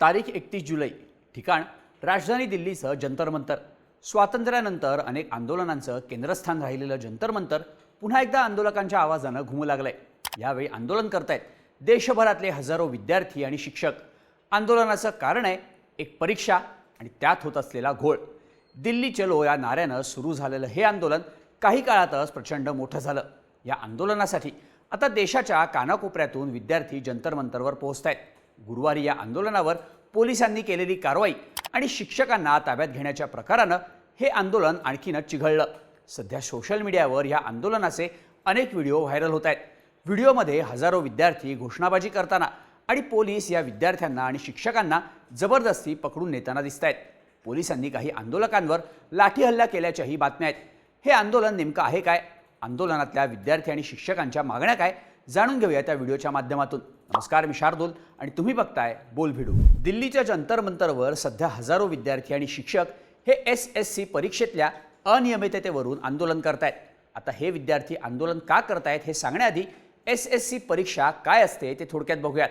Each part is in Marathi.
तारीख एकतीस जुलै. ठिकाण राजधानी दिल्लीचं जंतर मंतर. स्वातंत्र्यानंतर अनेक आंदोलनांचं केंद्रस्थान राहिलेलं जंतर मंतर पुन्हा एकदा आंदोलकांच्या आवाजानं घुमू लागलंय. यावेळी आंदोलन करतायत देशभरातले हजारो विद्यार्थी आणि शिक्षक. आंदोलनाचं कारण आहे एक परीक्षा आणि त्यात होत असलेला घोळ. दिल्ली चलो या नाऱ्यानं सुरू झालेलं हे आंदोलन काही काळातच प्रचंड मोठं झालं. या आंदोलनासाठी आता देशाच्या कानाकोपऱ्यातून विद्यार्थी जंतरमंतरवर पोहोचत आहेत गुरुवारी या आंदोलनावर पोलिसांनी केलेली कारवाई आणि शिक्षकांना ताब्यात घेण्याच्या प्रकारानं हे आंदोलन आणखीनच चिघळलं. सध्या सोशल मीडियावर या आंदोलनाचे अनेक व्हिडिओ व्हायरल होत आहेत. व्हिडिओमध्ये हजारो विद्यार्थी घोषणाबाजी करताना आणि पोलीस या विद्यार्थ्यांना आणि शिक्षकांना जबरदस्ती पकडून नेताना दिसत आहेत. पोलिसांनी काही आंदोलकांवर लाठी हल्ला केल्याच्याही बातम्या आहेत. हे आंदोलन नेमकं आहे काय? आंदोलनातल्या विद्यार्थी आणि शिक्षकांच्या मागण्या काय? जाणून घेऊया त्या व्हिडिओच्या माध्यमातून. नमस्कार मी शार्दूल आणि तुम्ही बघताय बोल भिडू. दिल्लीच्या जंतर मंतरवर सध्या हजारो विद्यार्थी आणि शिक्षक हे एस एस सी परीक्षेतल्या अनियमिततेवरून आंदोलन करतायत. आता हे विद्यार्थी आंदोलन का करतायत हे सांगण्याआधी एस एस सी परीक्षा काय असते ते थोडक्यात बघूयात.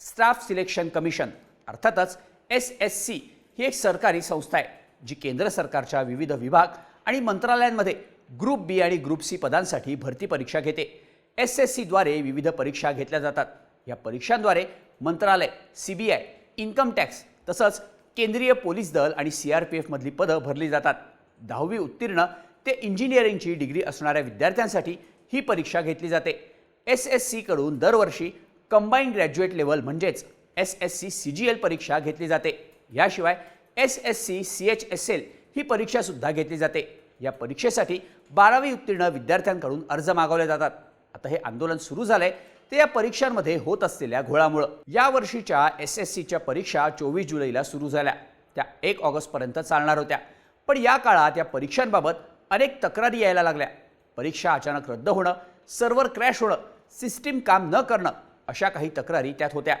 स्टाफ सिलेक्शन कमिशन अर्थातच एस एस सी ही एक सरकारी संस्था आहे जी केंद्र सरकारच्या विविध विभाग आणि मंत्रालयांमध्ये ग्रुप बी आणि ग्रुप सी पदांसाठी भरती परीक्षा घेते. एस एस सीद्वारे विविध परीक्षा घेतल्या जातात. या परीक्षांद्वारे मंत्रालय C B I income tax तसंच केंद्रीय पोलीस दल आणि सी आर पी एफमधली पदं भरली जातात. दहावी उत्तीर्ण ते इंजिनिअरिंगची डिग्री असणाऱ्या विद्यार्थ्यांसाठी ही परीक्षा घेतली जाते. एस एस सीकडून दरवर्षी कंबाईंड ग्रॅज्युएट लेवल म्हणजेच S S C C G L परीक्षा घेतली जाते. याशिवाय S S C C H S L ही परीक्षासुद्धा घेतली जाते. या परीक्षेसाठी बारावी उत्तीर्ण विद्यार्थ्यांकडून अर्ज मागवले जातात. आता हे आंदोलन सुरू झालंय ते या परीक्षांमध्ये होत असलेल्या घोळामुळं. या वर्षीच्या एस एस सीच्या परीक्षा चोवीस जुलैला सुरू झाल्या. त्या एक ऑगस्टपर्यंत चालणार होत्या. पण या काळात या परीक्षांबाबत अनेक तक्रारी यायला लागल्या. परीक्षा अचानक रद्द होणं सर्व्हर क्रॅश होणं सिस्टीम काम न करणं अशा काही तक्रारी त्यात होत्या.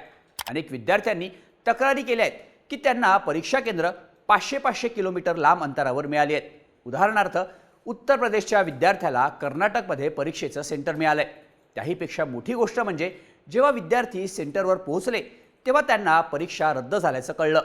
अनेक विद्यार्थ्यांनी तक्रारी केल्या आहेत की त्यांना परीक्षा केंद्र पाचशे पाचशे किलोमीटर लांब अंतरावर मिळाली आहेत. उदाहरणार्थ उत्तर प्रदेशच्या विद्यार्थ्याला कर्नाटकमध्ये परीक्षेचं सेंटर मिळालं आहे त्याहीपेक्षा मोठी गोष्ट म्हणजे जेव्हा विद्यार्थी सेंटरवर पोहोचले तेव्हा त्यांना परीक्षा रद्द झाल्याचं कळलं.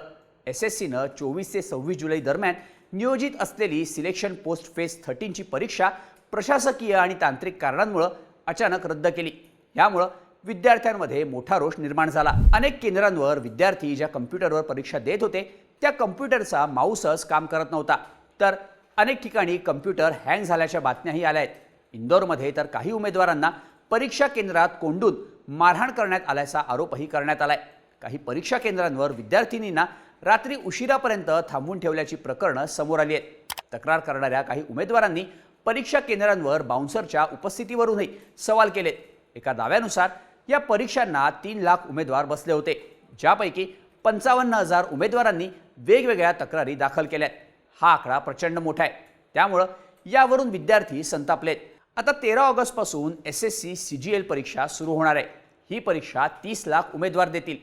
एस एस सीनं चोवीस ते सव्वीस जुलै दरम्यान नियोजित असलेली सिलेक्शन पोस्ट फेज थर्टीनची परीक्षा प्रशासकीय आणि तांत्रिक कारणांमुळं अचानक रद्द केली. यामुळं विद्यार्थ्यांमध्ये मोठा रोष निर्माण झाला. अनेक केंद्रांवर विद्यार्थी ज्या कम्प्युटरवर परीक्षा देत होते त्या कम्प्युटरचा माऊसच काम करत नव्हता. तर अनेक ठिकाणी कम्प्युटर हँग झाल्याच्या बातम्याही आल्या आहेत इंदोरमध्ये तर काही उमेदवारांना परीक्षा केंद्रात कोंडून मारहाण करण्यात आल्याचा आरोपही करण्यात आलाय. काही परीक्षा केंद्रांवर विद्यार्थिनींना रात्री उशिरापर्यंत थांबवून ठेवल्याची प्रकरणं समोर आली आहेत. तक्रार करणाऱ्या काही उमेदवारांनी परीक्षा केंद्रांवर बाउन्सरच्या उपस्थितीवरूनही सवाल केलेत. एका दाव्यानुसार या परीक्षांना तीन लाख उमेदवार बसले होते. ज्यापैकी पंचावन्न हजार उमेदवारांनी वेगवेगळ्या तक्रारी दाखल केल्या आहेत हा आकडा प्रचंड मोठा आहे. त्यामुळं यावरून विद्यार्थी संतापलेत. आता तेरा ऑगस्टपासून S S C C G L परीक्षा सुरू होणार आहे. ही परीक्षा तीस लाख उमेदवार देतील.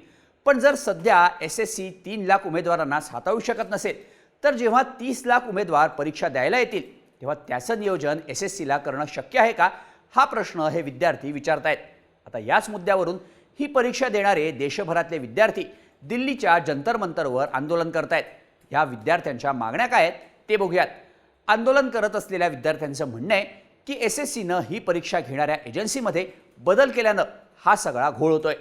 पण जर सध्या एस एस सी तीन लाख उमेदवारांना हाताळू शकत नसेल तर जेव्हा तीस लाख उमेदवार परीक्षा द्यायला येतील तेव्हा त्याचं नियोजन एस एस सीला करणं शक्य आहे का? हा प्रश्न हे विद्यार्थी विचारतायत. आता याच मुद्द्यावरून ही परीक्षा देणारे देशभरातले विद्यार्थी दिल्लीच्या जंतर मंतरवर आंदोलन करतायत. ह्या विद्यार्थ्यांच्या मागण्या काय आहेत ते बघूयात. आंदोलन करत असलेल्या विद्यार्थ्यांचं म्हणणं आहे की एस एस सीनं ही परीक्षा घेणाऱ्या एजन्सीमध्ये बदल केल्यानं हा सगळा घोळ होतोय.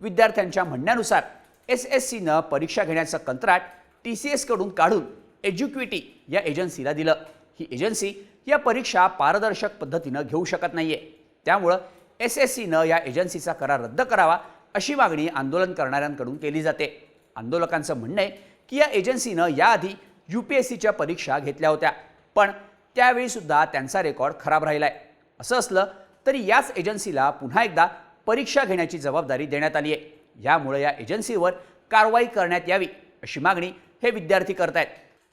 विद्यार्थ्यांच्या म्हणण्यानुसार एस एस सीनं परीक्षा घेण्याचं कंत्राट टी सी एसकडून काढून एज्युक्विटी या एजन्सीला दिलं. ही एजन्सी या परीक्षा पारदर्शक पद्धतीनं घेऊ शकत नाही आहे त्यामुळं एस एस सीनं या एजन्सीचा करार रद्द करावा अशी मागणी आंदोलन करणाऱ्यांकडून केली जाते. आंदोलकांचं म्हणणं आहे की या एजन्सीनं याआधी यू पी एस सीच्या परीक्षा घेतल्या होत्या. पण त्यावेळीसुद्धा त्यांचा रेकॉर्ड खराब राहिला आहे असं असलं तरी याच एजन्सीला पुन्हा एकदा परीक्षा घेण्याची जबाबदारी देण्यात आली आहे. यामुळे या एजन्सीवर कारवाई करण्यात यावी अशी मागणी हे विद्यार्थी करतायत.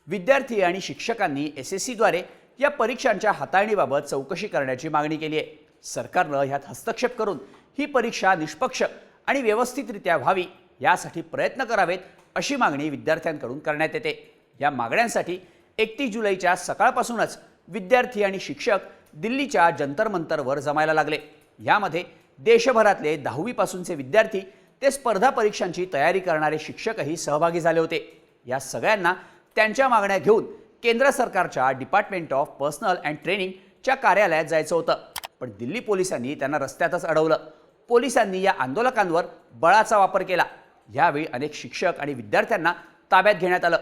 विद्यार्थी आणि शिक्षकांनी एस एस सीद्वारे या परीक्षांच्या हाताळणीबाबत चौकशी करण्याची मागणी केली आहे. सरकारनं ह्यात हस्तक्षेप करून ही परीक्षा निष्पक्ष आणि व्यवस्थितरित्या व्हावी यासाठी प्रयत्न करावेत अशी मागणी विद्यार्थ्यांकडून करण्यात येते. या मागण्यांसाठी एकतीस जुलैच्या सकाळपासूनच विद्यार्थी आणि शिक्षक दिल्लीच्या जंतर मंतरवर जमायला लागले. यामध्ये देशभरातले दहावीपासूनचे विद्यार्थी ते स्पर्धा परीक्षांची तयारी करणारे शिक्षकही सहभागी झाले होते. या सगळ्यांना त्यांच्या मागण्या घेऊन केंद्र सरकारच्या डिपार्टमेंट ऑफ पर्सनल अँड ट्रेनिंगच्या कार्यालयात जायचं होतं. पण दिल्ली पोलिसांनी त्यांना रस्त्यातच अडवलं. पोलिसांनी या आंदोलकांवर बळाचा वापर केला. यावेळी अनेक शिक्षक आणि विद्यार्थ्यांना ताब्यात घेण्यात आलं.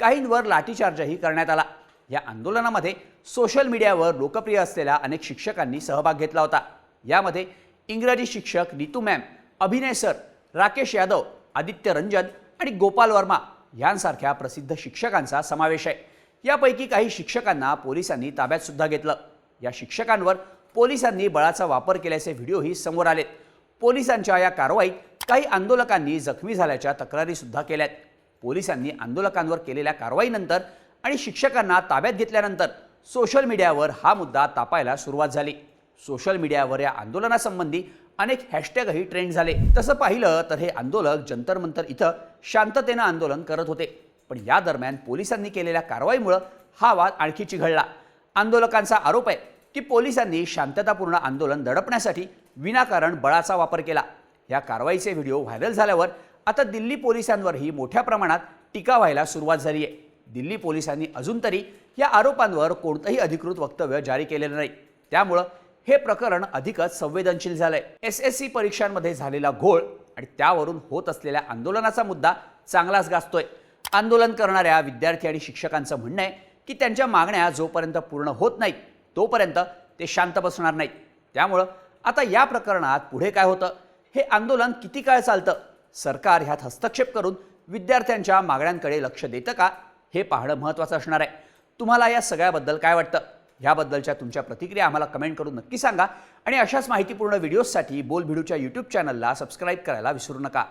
काहींवर लाठीचार्जही करण्यात आला. या आंदोलनामध्ये सोशल मीडियावर लोकप्रिय असलेल्या अनेक शिक्षकांनी सहभाग घेतला होता. यामध्ये इंग्रजी शिक्षक नीतू मॅम अभिनय सर राकेश यादव आदित्य रंजन आणि गोपाल वर्मा यांसारख्या प्रसिद्ध शिक्षकांचा समावेश आहे. यापैकी काही शिक्षकांना पोलिसांनी ताब्यात सुद्धा घेतलं. या शिक्षकांवर पोलिसांनी बळाचा वापर केल्याचे व्हिडिओही समोर आलेत. पोलिसांच्या या कारवाईत काही आंदोलकांनी जखमी झाल्याच्या तक्रारीसुद्धा केल्यात. पोलिसांनी आंदोलकांवर केलेल्या कारवाईनंतर आणि शिक्षकांना ताब्यात घेतल्यानंतर सोशल मीडियावर हा मुद्दा तापायला सुरुवात झाली. सोशल मीडियावर या आंदोलनासंबंधी अनेक हॅशटॅगही ट्रेंड झाले. तसं पाहिलं तर हे आंदोलक जंतर मंतर इथं शांततेनं आंदोलन करत होते. पण या दरम्यान पोलिसांनी केलेल्या कारवाईमुळं हा वाद आणखी चिघळला. आंदोलकांचा आरोप आहे की पोलिसांनी शांततापूर्ण आंदोलन दडपण्यासाठी विनाकारण बळाचा वापर केला. या कारवाईचे व्हिडिओ व्हायरल झाल्यावर आता दिल्ली पोलिसांवरही मोठ्या प्रमाणात टीका व्हायला सुरुवात झाली आहे. दिल्ली पोलिसांनी अजून तरी या आरोपांवर कोणतंही अधिकृत वक्तव्य जारी केलेलं नाही. त्यामुळं हे प्रकरण अधिकच संवेदनशील झालंय. एस एस सी परीक्षांमध्ये झालेला घोळ आणि त्यावरून होत असलेल्या आंदोलनाचा मुद्दा चांगलाच गाजतोय. आंदोलन करणाऱ्या विद्यार्थी आणि शिक्षकांचं म्हणणं आहे की त्यांच्या मागण्या जोपर्यंत पूर्ण होत नाहीत तोपर्यंत ते शांत बसणार नाहीत. त्यामुळं आता या प्रकरणात पुढे काय होतं? हे आंदोलन किती काळ चालतं? सरकार ह्यात हस्तक्षेप करून विद्यार्थ्यांच्या मागण्यांकडे लक्ष देतं का? हे पाहणं महत्त्वाचं असणार आहे. तुम्हाला या सगळ्याबद्दल काय वाटतं? ह्याबद्दलच्या तुमच्या प्रतिक्रिया आम्हाला कमेंट करून नक्की सांगा. आणि अशाच माहितीपूर्ण व्हिडिओजसाठी बोल भिडूच्या यूट्यूब चॅनलला सबस्क्राईब करायला विसरू नका.